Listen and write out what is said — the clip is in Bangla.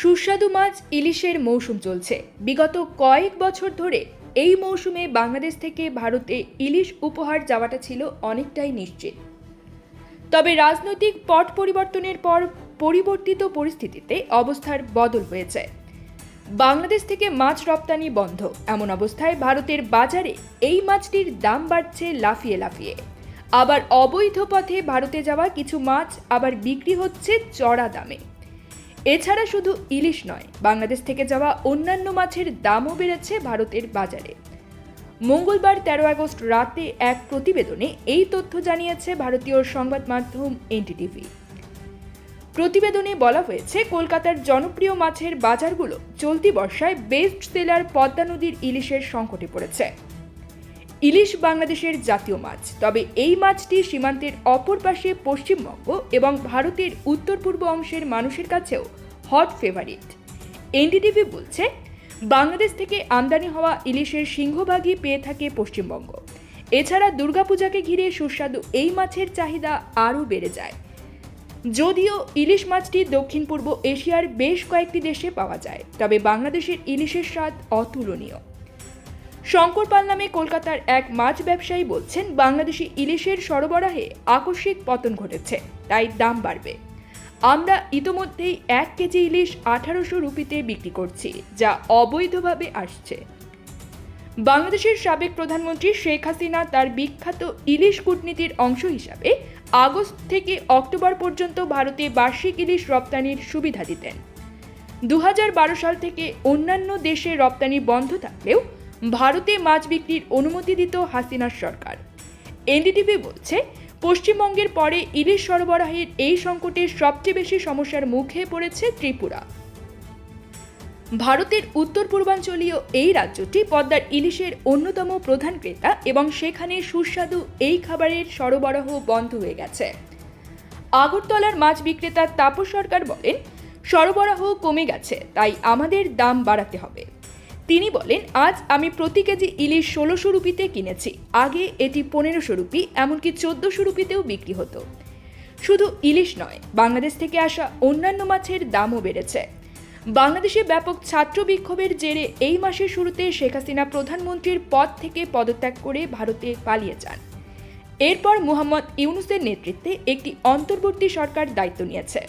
সুস্বাদু মাছ ইলিশের মৌসুম চলছে। বিগত কয়েক বছর ধরে এই মৌসুমে বাংলাদেশ থেকে ভারতে ইলিশ উপহার যাওয়াটা ছিল অনেকটাই নিশ্চিত। তবে রাজনৈতিক পট পরিবর্তনের পর পরিবর্তিত পরিস্থিতিতে অবস্থার বদল হয়েছে। বাংলাদেশ থেকে মাছ রপ্তানি বন্ধ। এমন অবস্থায় ভারতের বাজারে এই মাছটির দাম বাড়ছে লাফিয়ে লাফিয়ে। আবার অবৈধ পথে ভারতে যাওয়া কিছু মাছ আবার বিক্রি হচ্ছে চড়া দামে। এছাড়া শুধু ইলিশ নয়, বাংলাদেশ থেকে যাওয়া অন্যান্য মাছের দামও বেড়েছে ভারতের বাজারে। মঙ্গলবার তেরো আগস্ট রাতে এক প্রতিবেদনে এই তথ্য জানিয়েছে ভারতীয় সংবাদ মাধ্যম এনটিটিভি। প্রতিবেদনে বলা হয়েছে, কলকাতার জনপ্রিয় মাছের বাজারগুলো চলতি বর্ষায় বেস্ট সেলার পদ্মা নদীর ইলিশের সংকটে পড়েছে। ইলিশ বাংলাদেশের জাতীয় মাছ। তবে এই মাছটি সীমান্তের অপর পাশে পশ্চিমবঙ্গ এবং ভারতের উত্তর পূর্ব অংশের মানুষের কাছেও হট ফেভারিট এনডিটিভি বলছে, বাংলাদেশ থেকে আমদানি হওয়া ইলিশের সিংহভাগই পেয়ে থাকে পশ্চিমবঙ্গ। এছাড়া দুর্গাপূজাকে ঘিরে সুস্বাদু এই মাছের চাহিদা আরও বেড়ে যায়। যদিও ইলিশ মাছটি দক্ষিণ পূর্ব এশিয়ার বেশ কয়েকটি দেশে পাওয়া যায়, তবে বাংলাদেশের ইলিশের স্বাদ অতুলনীয়। শঙ্কর পাল নামে কলকাতার এক মাছ ব্যবসায়ী বলছেন, বাংলাদেশি ইলিশের সরবরাহে আকস্মিক পতন ঘটেছে, তাই দাম বাড়বে। আমরা ইতোমধ্যেই এক কেজি ইলিশ আঠারোশো রুপিতে বিক্রি করছি, যা অবৈধভাবে আসছে। বাংলাদেশের সাবেক প্রধানমন্ত্রী শেখ হাসিনা তার বিখ্যাত ইলিশ কূটনীতির অংশ হিসাবে আগস্ট থেকে অক্টোবর পর্যন্ত ভারতে বার্ষিক ইলিশ রপ্তানির সুবিধা দিতেন। দু হাজার বারো সাল থেকে অন্যান্য দেশে রপ্তানি বন্ধ থাকলেও ভারতে মাছ বিক্রির অনুমতি দিত হাসিনার সরকার। এনডিটিভি বলছে, পশ্চিমবঙ্গের পরে ইলিশ সরবরাহের এই সংকটের সবচেয়ে বেশি সমস্যার মুখে পড়েছে ত্রিপুরা। ভারতের উত্তর পূর্বাঞ্চলীয় এই রাজ্যটি পদ্মার ইলিশের অন্যতম প্রধান ক্রেতা এবং সেখানে সুস্বাদু এই খাবারের সরবরাহ বন্ধ হয়ে গেছে। আগরতলার মাছ বিক্রেতা তাপস সরকার বলেন, সরবরাহ কমে গেছে, তাই আমাদের দাম বাড়াতে হবে। তিনি বলেন, আজ আমি প্রতি কেজি ইলিশ ষোলোশো রুপিতে কিনেছি। আগে এটি পনেরোশো রুপি, এমনকি চোদ্দোশো রুপিতেও বিক্রি হতো। শুধু ইলিশ নয়, বাংলাদেশ থেকে আসা অন্যান্য মাছের দামও বেড়েছে। বাংলাদেশে ব্যাপক ছাত্র বিক্ষোভের জেরে এই মাসের শুরুতে শেখ হাসিনা প্রধানমন্ত্রীর পদ থেকে পদত্যাগ করে ভারতে পালিয়ে যান। এরপর মুহাম্মদ ইউনুসের নেতৃত্বে একটি অন্তর্বর্তী সরকার দায়িত্ব নিয়েছে।